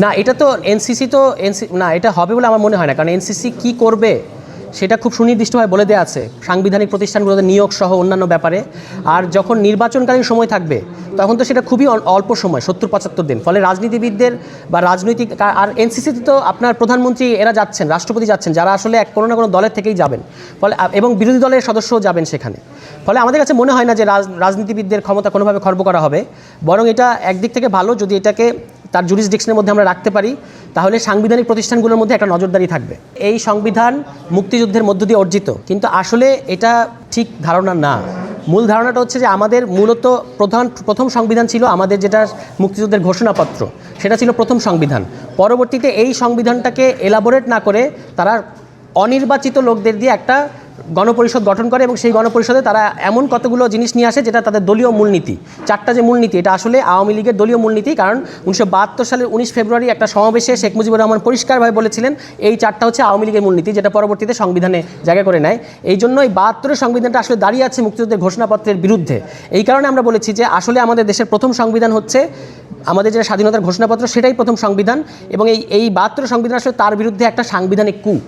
না, এটা তো এনসিসি তো এনসি না, এটা হবে বলে আমার মনে হয় না। কারণ এনসিসি কি করবে সেটা খুব সুনির্দিষ্টভাবে বলে দেওয়া আছে। সাংবিধানিক প্রতিষ্ঠানগুলোতে নিয়োগ সহ অন্যান্য ব্যাপারে। আর যখন নির্বাচনকালীন সময় থাকবে, তখন তো সেটা খুবই অল- অল্প সময়, সত্তর পঁচাত্তর দিন। ফলে রাজনীতিবিদদের বা রাজনৈতিক আর এনসিসিতে তো আপনার প্রধানমন্ত্রী এরা যাচ্ছেন, রাষ্ট্রপতি যাচ্ছেন, যারা আসলে এক কোনো না কোনো দলের থেকেই যাবেন। ফলে এবং বিরোধী দলের সদস্যও যাবেন সেখানে। ফলে আমাদের কাছে মনে হয় না যে রাজ- রাজনীতিবিদদের ক্ষমতা কোনোভাবে খর্ব করা হবে। বরং এটা একদিক থেকে ভালো যদি এটাকে তার জুরিসডিকশনের মধ্যে আমরা রাখতে পারি, তাহলে সাংবিধানিক প্রতিষ্ঠানগুলোর মধ্যে একটা নজরদারি থাকবে। এই সংবিধান মুক্তিযুদ্ধের মধ্য দিয়ে অর্জিত, কিন্তু আসলে এটা ঠিক ধারণা না। মূল ধারণাটা হচ্ছে যে আমাদের মূলত প্রধান, প্রথম সংবিধান ছিল আমাদের যেটা মুক্তিযুদ্ধের ঘোষণাপত্র, সেটা ছিল প্রথম সংবিধান। পরবর্তীতে এই সংবিধানটাকে এলাবোরেট না করে তারা অনির্বাচিত লোকদের দিয়ে একটা গণপরিষদ গঠন করে এবং সেই গণপরিষদে তারা এমন কতগুলো জিনিস নিয়ে আসে যেটা তাদের দলীয় মূলনীতি। চারটা যে মূলনীতি, এটা আসলে আওয়ামী লীগের দলীয় মূলনীতি, কারণ উনিশশো বাহাত্তর সালের উনিশ ফেব্রুয়ারি একটা সমাবেশে শেখ মুজিবুর রহমান পরিষ্কারভাবে বলেছিলেন, এই চারটা হচ্ছে আওয়ামী লীগের মূলনীতি, যেটা পরবর্তীতে সংবিধানে জায়গা করে নেয়। এই জন্য এই বাহাত্তরের সংবিধানটা আসলে দাঁড়িয়ে আছে মুক্তিযুদ্ধের ঘোষণাপত্রের বিরুদ্ধে। এই কারণে আমরা বলেছি যে আসলে আমাদের দেশের প্রথম সংবিধান হচ্ছে, আমাদের যে স্বাধীনতার ঘোষণাপত্র সেটাই প্রথম সংবিধান এবং এই এই বাহাত্তর সংবিধান আসলে তার বিরুদ্ধে একটা সাংবিধানিক কু।